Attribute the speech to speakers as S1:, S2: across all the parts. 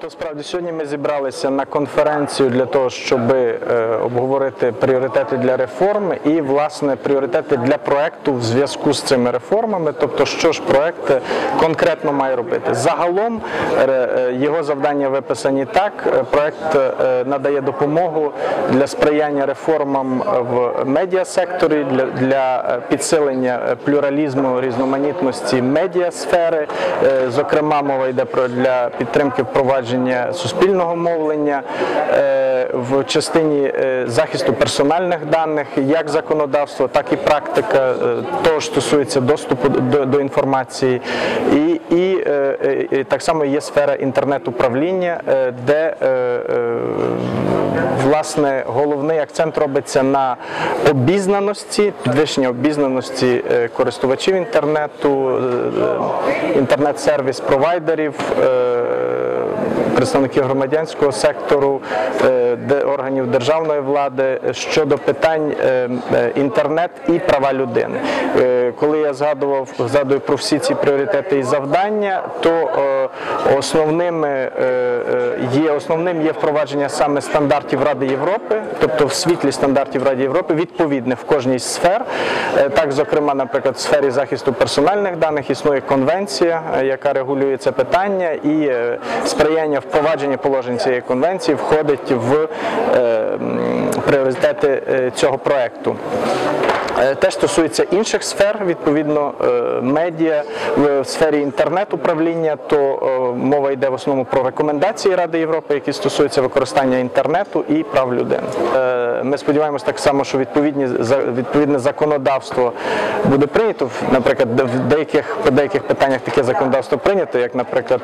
S1: Тобто, справді сьогодні ми зібралися на конференцію для того, щоб е, обговорити пріоритети для реформ і власне пріоритети для проекту в зв'язку з цими реформами. Тобто, що ж проект е, конкретно має робити. Загалом е, його завдання виписані так. Проект надає допомогу для сприяння реформам в медіасекторі, для, для підсилення плюралізму, різноманітності медіасфери. Е, Зокрема, мова йде про для підтримки впровадження суспільного мовлення е, в частині е, захисту персональних даних, як законодавство, так і практика е, того ж стосується доступу до, до інформації. І, і, так само є сфера інтернет-управління, де власне головний акцент робиться на обізнаності, підвищення обізнаності користувачів інтернету, інтернет-сервіс провайдерів. Представників громадянського сектору, е, органів державної влади щодо питань е, е, інтернет і права людини. Коли я згадував згадую про всі ці пріоритети і завдання, то основними є основним є впровадження саме стандартів Ради Європи, тобто в світлі стандартів Ради Європи, відповідних в кожній з сфер. Так, зокрема, наприклад, в сфері захисту персональних даних існує конвенція, яка регулює це питання, і е, сприяння впровадження положень цієї конвенції входить в е, пріоритети е, цього проекту. Е, Те стосується інших сфер, відповідно медіа в сфері інтернет-управління, то мова йде в основному про рекомендації Ради Європи, які стосуються використання інтернету і прав людини. Ми сподіваємося так само, що відповідні відповідне законодавство буде прийнято. Наприклад, в деяких по деяких питаннях таке законодавство прийнято, як, наприклад,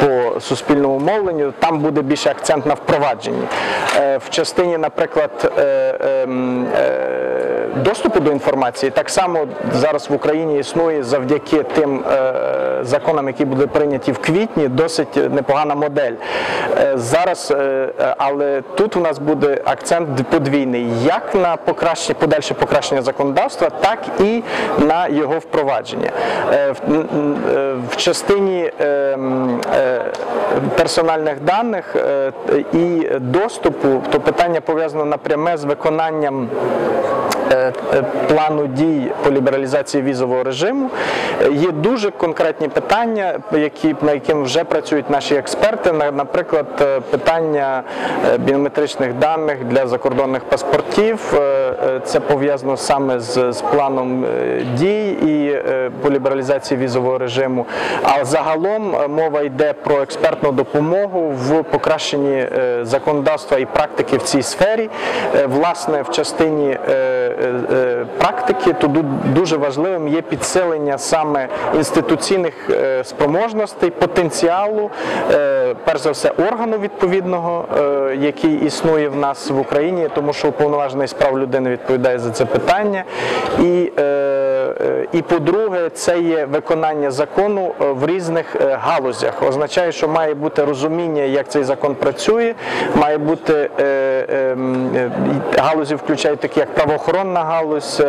S1: по суспільному мовленню, там буде більше акцент на впровадженні. Е, В частині, наприклад, е, ем, е, доступу до інформації, так само зараз в Україні існує завдяки тим е, законам, які були прийняті в квітні, досить непогана модель. Е, Зараз, е, але тут у нас буде акцент подвійний, як на покращення, подальше покращення законодавства, так і на його впровадження. В- частині персональних даних і доступу, то питання пов'язано напряме з виконанням плану дій по лібералізації візового режиму. Е, Є дуже конкретні питання, які, на яким вже працюють наші експерти. Наприклад, е, питання е, біометричних даних для закордонних паспортів. Е, е, Це пов'язано саме з, з планом е, дій і е, по лібералізації візового режиму. А загалом е, мова йде про експертну допомогу в покращенні е, законодавства і практики в цій сфері. Е, Власне, в частині е, е, е, практики тут дуже важливим є підсилення саме інституційних е, спроможностей, потенціалу, е, перш за все, органу відповідного, е, який існує в нас в Україні, тому що уповноважений справ людини відповідає за це питання. І, е, е, і по-друге, це є виконання закону е, в різних е, галузях. Означає, що має бути розуміння, як цей закон працює, має бути е, галузі, включають такі як правоохоронна галузь,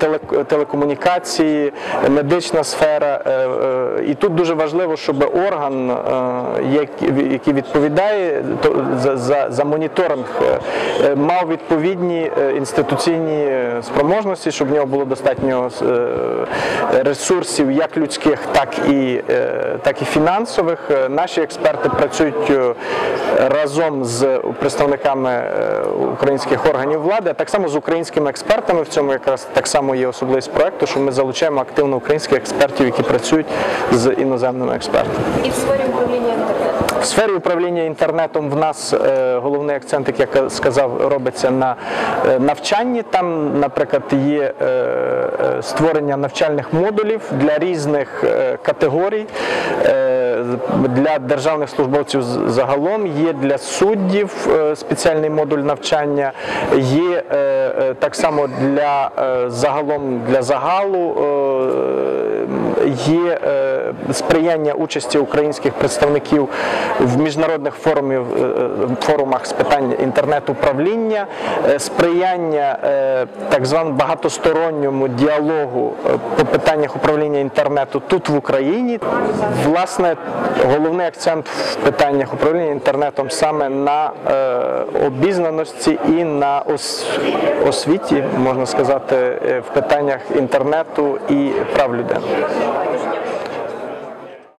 S1: теле- телекомунікації, медична сфера. І тут дуже важливо, щоб орган, е, який відповідає за, за, за моніторинг, е, е, мав відповідні інституційні спроможності, щоб в нього було достатньо ресурсів, як людських, так і, е, так і фінансових. Е, Наші експерти працюють е, разом з представниками українських органів влади, а так само з українськими експертами. В цьому якраз так само є особливість проекту, що ми залучаємо активно українських експертів, які працюють з іноземними експертами.
S2: І в сфері управління.
S1: В сфері управління інтернетом в нас е, головний акцент, як я сказав, робиться на е, навчанні. Там, наприклад, є е, створення навчальних модулів для різних категорій. Для державних службовців загалом є для суддів спеціальний модуль навчання, є так само для загалом для загалу. Є сприяння участі українських представників в міжнародних форумів, е, е, форумах з питань інтернет-управління, е, сприяння так званому багатосторонньому діалогу по питаннях управління інтернету тут в Україні. Власне, головний акцент в питаннях управління інтернетом саме на обізнаності і на освіті, можна сказати, в питаннях інтернету і прав людини.